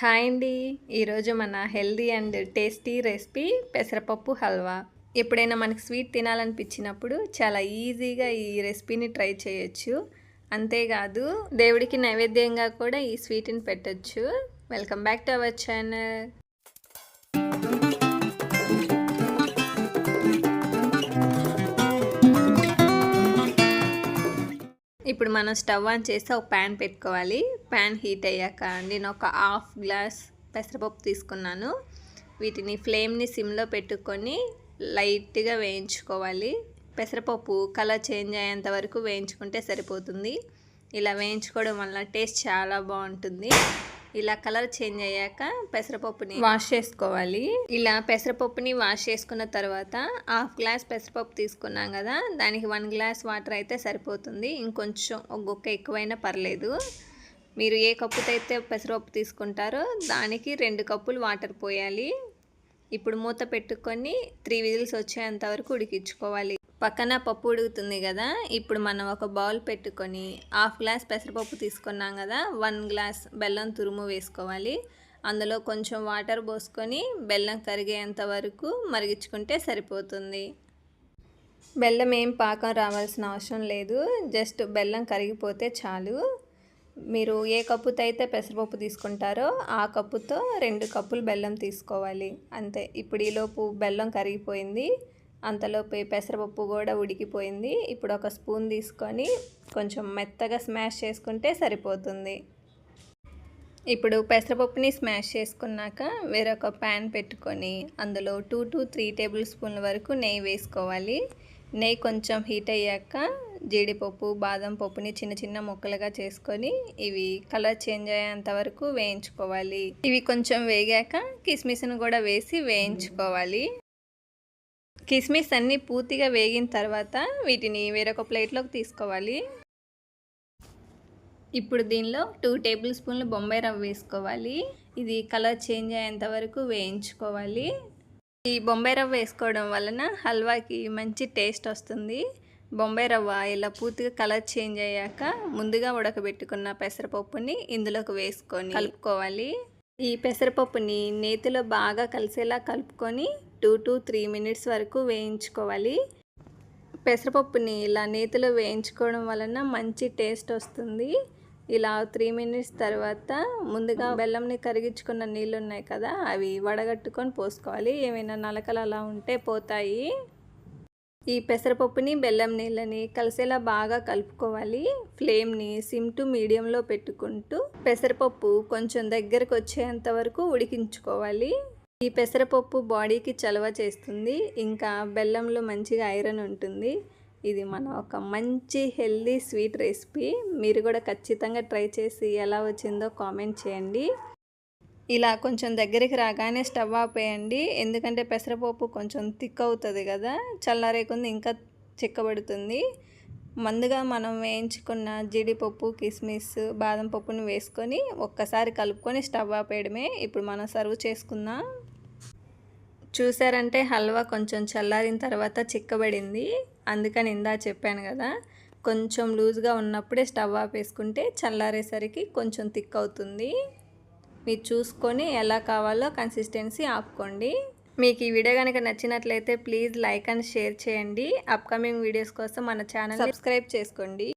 Hi అండి. ఈరోజు మన హెల్దీ అండ్ టేస్టీ రెసిపీ పెసరపప్పు హల్వా. ఎప్పుడైనా మనకి స్వీట్ తినాలనిపించినప్పుడు చాలా ఈజీగా ఈ రెసిపీని ట్రై చేయొచ్చు. అంతేకాదు దేవుడికి నైవేద్యంగా కూడా ఈ స్వీట్ని పెట్టొచ్చు. Welcome back to our channel. ఇప్పుడు మనం స్టవ్ ఆన్ చేసి ఒక ప్యాన్ పెట్టుకోవాలి. ప్యాన్ హీట్ అయ్యాక నేను ఒక హాఫ్ గ్లాస్ పెసరపప్పు తీసుకున్నాను. వీటిని ఫ్లేమ్ని సిమ్లో పెట్టుకొని లైట్గా వేయించుకోవాలి. పెసరపప్పు కలర్ చేంజ్ అయ్యేంత వరకు వేయించుకుంటే సరిపోతుంది. ఇలా వేయించుకోవడం వల్ల టేస్ట్ చాలా బాగుంటుంది. ఇలా కలర్ చేంజ్ అయ్యాక పెసరపప్పుని వాష్ చేసుకోవాలి. ఇలా పెసరపప్పుని వాష్ చేసుకున్న తర్వాత హాఫ్ గ్లాస్ పెసరపప్పు తీసుకున్నాం కదా దానికి వన్ గ్లాస్ వాటర్ అయితే సరిపోతుంది. ఇంకొంచెం ఒక గుక్క ఎక్కువైనా పర్లేదు. మీరు ఏ కప్పుతో అయితే పెసరపప్పు తీసుకుంటారో దానికి రెండు కప్పులు వాటర్ పోయాలి. ఇప్పుడు మూత పెట్టుకొని త్రీ విజిల్స్ వచ్చేంత వరకు ఉడికించుకోవాలి. పక్కన పప్పు ఉడుగుతుంది కదా ఇప్పుడు మనం ఒక బౌల్ పెట్టుకొని హాఫ్ గ్లాస్ పెసరపప్పు తీసుకున్నాం కదా వన్ గ్లాస్ బెల్లం తురుము వేసుకోవాలి. అందులో కొంచెం వాటర్ పోసుకొని బెల్లం కరిగేంత వరకు మరిగించుకుంటే సరిపోతుంది. బెల్లం ఏం పాకం రావాల్సిన అవసరం లేదు జస్ట్ బెల్లం కరిగిపోతే చాలు. మీరు ఏ కప్పుతో అయితే పెసరపప్పు తీసుకుంటారో ఆ కప్పుతో రెండు కప్పులు బెల్లం తీసుకోవాలి. అంతే ఇప్పుడు ఈలోపు బెల్లం కరిగిపోయింది. అంతలోపు పెసరపప్పు కూడా ఉడికిపోయింది. ఇప్పుడు ఒక స్పూన్ తీసుకొని కొంచెం మెత్తగా స్మాష్ చేసుకుంటే సరిపోతుంది. ఇప్పుడు పెసరపప్పుని స్మాష్ చేసుకున్నాక వేరొక ప్యాన్ పెట్టుకొని అందులో టూ టు త్రీ టేబుల్ స్పూన్ల వరకు నెయ్యి వేసుకోవాలి. నెయ్యి కొంచెం హీట్ అయ్యాక జీడిపప్పు బాదం పప్పుని చిన్న చిన్న ముక్కలుగా చేసుకొని ఇవి కలర్ చేంజ్ అయ్యేంత వరకు వేయించుకోవాలి. ఇవి కొంచెం వేగాక కిస్మిస్ని కూడా వేసి వేయించుకోవాలి. కిస్మిస్ అన్నీ పూర్తిగా వేగిన తర్వాత వీటిని వేరొక ప్లేట్లోకి తీసుకోవాలి. ఇప్పుడు దీనిలో టూ టేబుల్ స్పూన్లు బొంబాయి రవ్వ వేసుకోవాలి. ఇది కలర్ చేంజ్ అయ్యేంత వరకు వేయించుకోవాలి. ఈ బొంబాయి రవ్వ వేసుకోవడం వలన హల్వాకి మంచి టేస్ట్ వస్తుంది. బొంబాయి రవ్వ ఇలా పూర్తిగా కలర్ చేంజ్ అయ్యాక ముందుగా ఉడకబెట్టుకున్న పెసరపప్పుని ఇందులోకి వేసుకొని కలుపుకోవాలి. ఈ పెసరపప్పుని నేతిలో బాగా కలిసేలా కలుపుకొని టూ టు త్రీ మినిట్స్ వరకు వేయించుకోవాలి. పెసరపప్పుని ఇలా నేతిలో వేయించుకోవడం వలన మంచి టేస్ట్ వస్తుంది. ఇలా త్రీ మినిట్స్ తర్వాత ముందుగా బెల్లంని కరిగించుకున్న నీళ్ళు ఉన్నాయి కదా అవి వడగట్టుకొని పోసుకోవాలి. ఏమైనా నలకలు అలా ఉంటే పోతాయి. ఈ పెసరపప్పుని బెల్లం నీళ్ళని కలిసేలా బాగా కలుపుకోవాలి. ఫ్లేమ్ని సిమ్ టు మీడియంలో పెట్టుకుంటూ పెసరపప్పు కొంచెం దగ్గరకు వచ్చేంత వరకు ఉడికించుకోవాలి. ఈ పెసరపప్పు బాడీకి చలవ చేస్తుంది. ఇంకా బెల్లంలో మంచిగా ఐరన్ ఉంటుంది. ఇది మన ఒక మంచి హెల్దీ స్వీట్ రెసిపీ. మీరు కూడా ఖచ్చితంగా ట్రై చేసి ఎలా వచ్చిందో కామెంట్ చేయండి. ఇలా కొంచెం దగ్గరికి రాగానే స్టవ్ ఆపేయండి. ఎందుకంటే పెసరపప్పు కొంచెం థిక్ అవుతుంది కదా చల్లారేకుంది ఇంకా చిక్కబడుతుంది. ముందుగా మనం వేయించుకున్న జీడిపప్పు కిస్మిస్ బాదం పప్పుని వేసుకొని ఒక్కసారి కలుపుకొని స్టవ్ ఆపేయడమే ఇప్పుడు మనం సర్వ్ చేసుకుందాం. చూసారంటే హల్వా కొంచెం చల్లారిన తర్వాత చిక్కబడింది. అందుకని ఇందా చెప్పాను కదా కొంచెం లూజ్గా ఉన్నప్పుడే స్టవ్ ఆపేసుకుంటే చల్లారేసరికి కొంచెం థిక్ అవుతుంది. మీరు చూసుకొని ఎలా కావాలో కన్సిస్టెన్సీ ఆపుకోండి. మీకు ఈ వీడియో కనుక నచ్చినట్లయితే ప్లీజ్ లైక్ అండ్ షేర్ చేయండి. అప్కమింగ్ వీడియోస్ కోసం మన ఛానల్ సబ్స్క్రైబ్ చేసుకోండి.